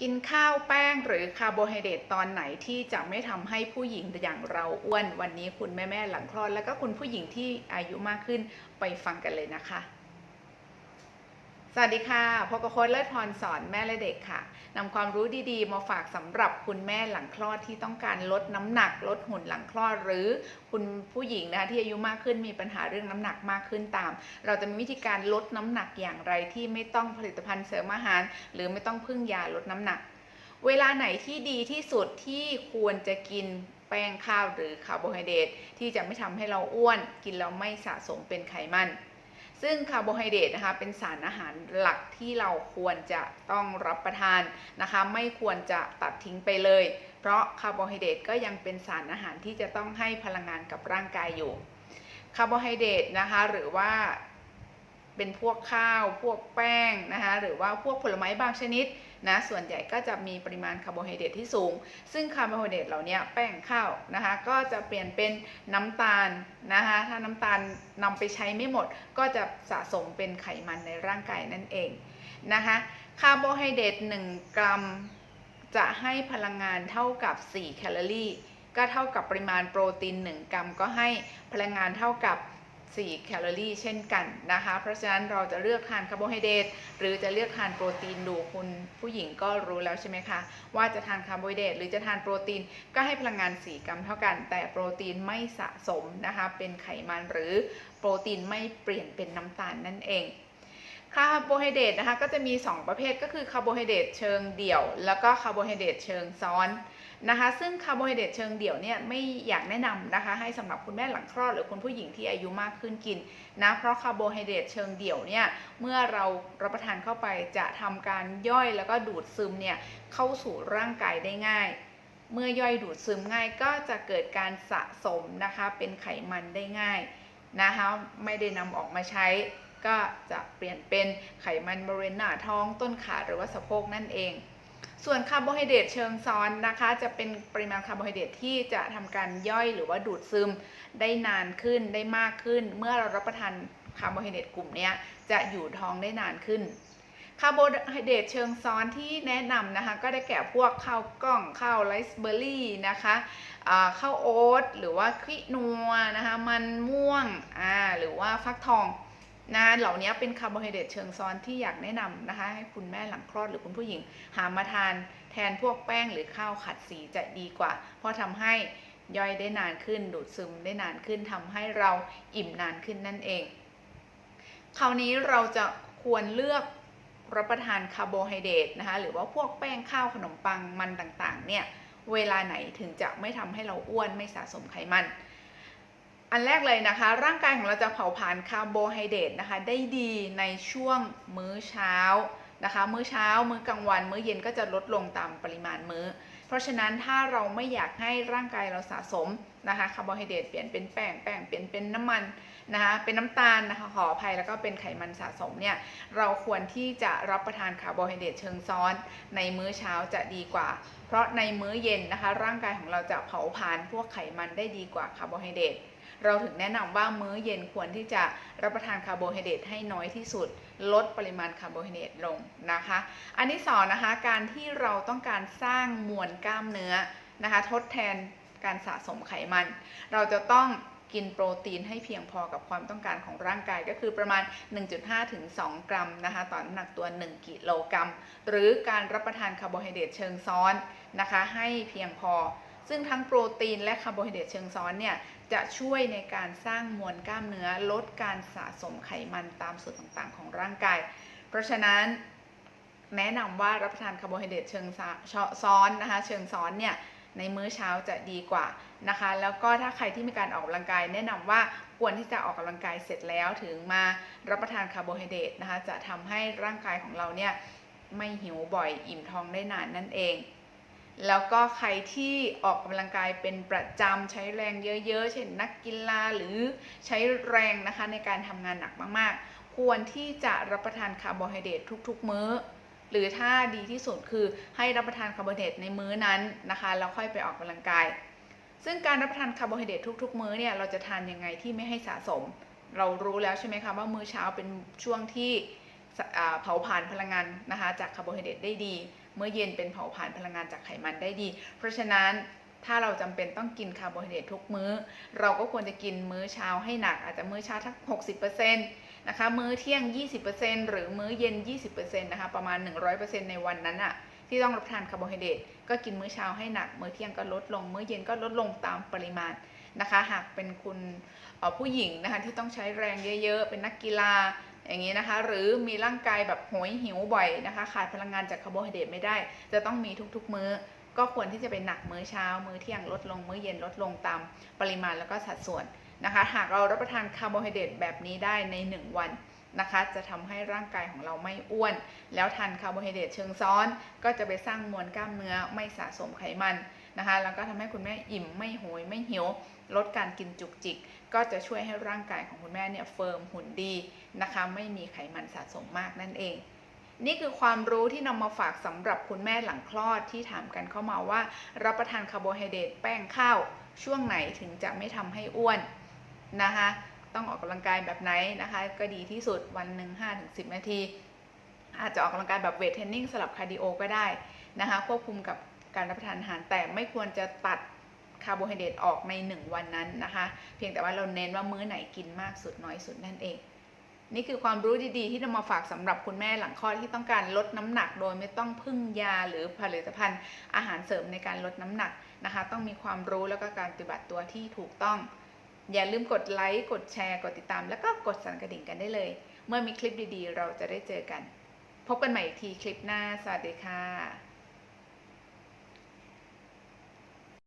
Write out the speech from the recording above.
กินข้าวแป้งหรือคาร์โบไฮเดรตตอนไหนที่จะไม่ทำให้ผู้หญิงอย่างเราอ้วน วันนี้คุณแม่แม่หลังคลอด แล้วก็คุณผู้หญิงที่อายุมากขึ้นไปฟังกันเลยนะคะ สวัสดีค่ะพบกับโค้ชเลิศพรสอนแม่และเด็กค่ะนำความรู้ดีๆ มาฝากสำหรับคุณแม่หลังคลอดที่ต้องการลดน้ำหนัก ลดหุ่นหลังคลอด หรือคุณผู้หญิงนะคะที่อายุมากขึ้นมีปัญหาเรื่องน้ำหนักมากขึ้นตาม เราจะมีวิธีการลดน้ำหนักอย่างไรที่ไม่ต้องผลิตภัณฑ์เสริมอาหาร หรือไม่ต้องพึ่งยาลดน้ำหนัก เวลาไหนที่ดีที่สุดที่ควรจะกินแป้งข้าวหรือคาร์โบไฮเดรตที่จะไม่ทำให้เราอ้วน กินแล้วไม่สะสมเป็นไขมัน ซึ่งคาร์โบไฮเดรตนะคะเป็นสารอาหารหลักที่เราควรจะต้องรับประทานนะคะ ไม่ควรจะตัดทิ้งไปเลย เพราะคาร์โบไฮเดรตก็ยังเป็นสารอาหารที่จะต้องให้พลังงานกับร่างกายอยู่คาร์โบไฮเดรตนะคะหรือว่าเป็นพวกข้าว พวกแป้งนะคะหรือว่าพวกผลไม้บางชนิด นะส่วนใหญ่ก็จะมีปริมาณคาร์โบไฮเดรตที่สูง ซึ่งคาร์โบไฮเดรตเหล่านี้แป้งข้าวนะคะก็จะเปลี่ยนเป็นน้ำตาลนะคะถ้าน้ำตาลนำไปใช้ไม่หมด ก็จะสะสมเป็นไขมันในร่างกายนั่นเองนะคะคาร์โบไฮเดรต1 กรัม จะให้พลังงานเท่ากับ 4 แคลอรี่ ก็เท่ากับปริมาณโปรตีน 1 กรัม ก็ให้พลังงานเท่ากับ 4 แคลอรี่เช่นกันนะคะ เพราะฉะนั้นเราจะเลือกทานคาร์โบไฮเดรตหรือจะเลือกทานโปรตีนดูคุณผู้หญิงก็รู้แล้วใช่ไหมคะ ว่าจะทานคาร์โบไฮเดรตหรือจะทานโปรตีนก็ให้พลังงาน 4 กรัมเท่ากัน แต่โปรตีนไม่สะสมนะคะ เป็นไขมันหรือโปรตีนไม่เปลี่ยนเป็นน้ำตาลนั่นเองคาร์โบไฮเดรตนะคะก็จะมี 2 ประเภทก็คือคาร์โบไฮเดรตเชิงเดี่ยว แล้วก็คาร์โบไฮเดรตเชิงซ้อน นะคะ ซึ่งคาร์โบไฮเดรตเชิงเดี่ยวเนี่ยไม่อยากแนะนำนะคะ ให้สำหรับคุณแม่หลังคลอดหรือคุณผู้หญิงที่อายุมากขึ้นกินนะ เพราะคาร์โบไฮเดรตเชิงเดี่ยวเนี่ยเมื่อเรารับประทานเข้าไปจะทำการย่อยแล้วก็ดูดซึมเนี่ยเข้าสู่ร่างกายได้ง่ายเมื่อย่อยดูดซึมง่ายก็จะเกิดการสะสมนะคะ เป็นไขมันได้ง่ายนะคะ ไม่ได้นำออกมาใช้ ก็จะเปลี่ยนเป็นไขมันบริเวณหน้าท้องต้นขาหรือว่าสะโพกนั่นเอง ส่วนคาร์โบไฮเดรตเชิงซ้อนนะคะ จะเป็นปริมาณคาร์โบไฮเดรตที่จะทำการย่อยหรือว่าดูดซึมได้นานขึ้นได้มากขึ้น เมื่อเรารับประทานคาร์โบไฮเดรตกลุ่มนี้จะอยู่ท้องได้นานขึ้นคาร์โบไฮเดรตเชิงซ้อนที่แนะนำนะคะ ก็ได้แก่พวกข้าวกล้องข้าวไรซ์เบอร์รี่นะคะข้าวโอ๊ตหรือว่าขี้นัวนะคะ มันม่วงหรือว่าฟักทอง นะเหล่านี้เป็นคาร์โบไฮเดรตเชิงซ้อนที่อยากแนะนำนะคะ ให้คุณแม่หลังคลอดหรือคุณผู้หญิง หามาทานแทนพวกแป้งหรือข้าวขัดสีจะดีกว่า เพราะทำให้ย่อยได้นานขึ้น ดูดซึมได้นานขึ้นทำให้เราอิ่มนานขึ้นนั่นเอง คราวนี้เราจะควรเลือกรับประทานคาร์โบไฮเดรตนะคะหรือว่าพวกแป้งข้าวขนมปังมันต่างๆเนี่ยเวลาไหนถึงจะไม่ทำให้เราอ้วนไม่สะสมไขมัน อันแรกเลยนะคะ ร่างกายของเราจะเผาผลาญคาร์โบไฮเดรตนะคะ ได้ดีในช่วงมื้อเช้านะคะ มื้อเช้า มื้อกลางวัน มื้อเย็นก็จะลดลงตามปริมาณมื้อ เพราะฉะนั้นถ้าเราไม่อยากให้ร่างกายเราสะสมนะคะคาร์โบไฮเดรตเปลี่ยนเป็นแป้งแป้งเปลี่ยนเป็นน้ำมันนะคะเป็นน้ำตาลนะคะขออภัยแล้วก็เป็นไขมันสะสมเนี่ยเราควรที่จะรับประทานคาร์โบไฮเดรตเชิงซ้อน ในมื้อเช้าจะดีกว่า เพราะในมื้อเย็นนะคะ ร่างกายของเราจะเผาผลาญพวกไขมันได้ดีกว่าคาร์โบไฮเดรต เราถึงแนะนำว่ามื้อเย็นควรที่จะรับประทานคาร์โบไฮเดรตให้น้อยที่สุด ลดปริมาณคาร์โบไฮเดรตลงนะคะ อันที่สองนะคะการที่เราต้องการสร้างมวลกล้ามเนื้อนะคะ ทดแทนการสะสมไขมัน เราจะต้องกินโปรตีนให้เพียงพอกับความต้องการของร่างกายก็คือประมาณ 1.5 ถึง 2 กรัมนะคะต่อน้ำหนักตัว 1 กิโลกรัม หรือการรับประทานคาร์โบไฮเดรตเชิงซ้อนนะคะ ให้เพียงพอ ซึ่งทั้งโปรตีนและคาร์โบไฮเดรตเชิงซ้อนเนี่ยจะช่วยในการสร้างมวลกล้ามเนื้อลดการสะสมไขมันตามส่วนต่างๆ ของร่างกาย เพราะฉะนั้นแนะนำว่ารับประทานคาร์โบไฮเดรตเชิงซ้อนนะคะเชิงซ้อนเนี่ยในมื้อเช้าจะดีกว่านะคะ แล้วก็ถ้าใครที่มีการออกกำลังกาย แนะนำว่าควรที่จะออกกำลังกายเสร็จแล้วถึงมารับประทานคาร์โบไฮเดรตนะคะ จะทำให้ร่างกายของเราเนี่ยไม่หิวบ่อยอิ่มท้องได้นานนั่นเอง แล้วก็ใครที่ออกกำลังกายเป็นประจำใช้แรงเยอะๆ เช่นนักกีฬาหรือใช้แรงนะคะในการทำงานหนักมากๆ ควรที่จะรับประทานคาร์โบไฮเดรตทุกๆ มื้อ หรือถ้าดีที่สุดคือให้รับประทานคาร์โบไฮเดรตในมื้อนั้นนะคะแล้วค่อยไปออกกำลังกาย ซึ่งการรับประทานคาร์โบไฮเดรตทุก ๆ มื้อเนี่ยเราจะทานยังไงที่ไม่ให้สะสม เรารู้แล้วใช่ไหมคะว่ามื้อเช้าเป็นช่วงที่เผาผลาญพลังงานนะคะจากคาร์โบไฮเดรตได้ดี เมื้อเย็นเป็นเผาผลาญพลังงานจากไขมันได้ดี เพราะฉะนั้นถ้าเราจำเป็นต้องกินคาร์โบไฮเดรตทุกมื้อ เราก็ควรจะกินมื้อเช้าให้หนัก อาจจะมื้อเช้าทั้ง60%นะคะ มื้อเที่ยง 20%หรือมื้อเย็น 20%นะคะ ประมาณ 100%ในวันนั้นอะที่ต้องรับทานคาร์โบไฮเดรตก็กินมื้อเช้าให้หนัก มื้อเที่ยงก็ลดลง มื้อเย็นก็ลดลงตามปริมาณนะคะ หากเป็นคุณผู้หญิงนะคะที่ต้องใช้แรงเยอะ ๆ เป็นนักกีฬา อย่างนี้นะคะ หรือมีร่างกายแบบโหยหิวบ่อยนะคะ ขาดพลังงานจากคาร์โบไฮเดรตไม่ได้ จะต้องมีทุกๆมื้อ ก็ควรที่จะเป็นหนักมื้อเช้า มื้อเที่ยงลดลง มื้อเย็นลดลงตามปริมาณแล้วก็สัดส่วนนะคะ หากเรารับประทานคาร์โบไฮเดรตแบบนี้ได้ใน 1 วันนะคะจะทำให้ร่างกายของเราไม่อ้วน แล้วทานคาร์โบไฮเดรตเชิงซ้อน ก็จะไปสร้างมวลกล้ามเนื้อไม่สะสมไขมัน นะคะ แล้วก็ทำให้คุณแม่อิ่มไม่โหยไม่หิว ลดการกินจุกจิก ก็จะช่วยให้ร่างกายของคุณแม่เนี่ยเฟิร์มหุ่นดีนะคะ ไม่มีไขมันสะสมมากนั่นเองนี่คือความรู้ที่นำมาฝากสำหรับคุณแม่หลังคลอดที่ถามกันเข้ามาว่า รับประทานคาร์โบไฮเดรตแป้งข้าวช่วงไหนถึงจะไม่ทำให้อ้วนนะคะ ต้องออกกำลังกายแบบไหนนะคะ ก็ดีที่สุดวันหนึ่ง5-10 นาที อาจจะออกกำลังกายแบบเวทเทรนนิ่งสลับคาร์ดิโอก็ได้นะคะ ควบคุมกับ การรับประทานอาหารแต่ไม่ควรจะตัดคาร์โบไฮเดรตออกใน 1 วันนั้นนะคะ เพียงแต่ว่าเราเน้นว่ามื้อไหนกินมากสุดน้อยสุดนั่นเอง นี่คือความรู้ดีๆ ที่นำมาฝากสำหรับคุณแม่หลังคลอดที่ต้องการลดน้ำหนัก โดยไม่ต้องพึ่งยาหรือผลิตภัณฑ์ อาหารเสริมในการลดน้ำหนักนะคะ ต้องมีความรู้แล้วก็การปฏิบัติตัวที่ถูกต้อง อย่าลืมกดไลค์กดแชร์กดติดตาม แล้วก็กดสั่นกระดิ่งกันได้เลย เมื่อมีคลิปดีๆ เราจะได้เจอกัน พบกันใหม่อีกทีคลิปหน้า สวัสดีค่ะ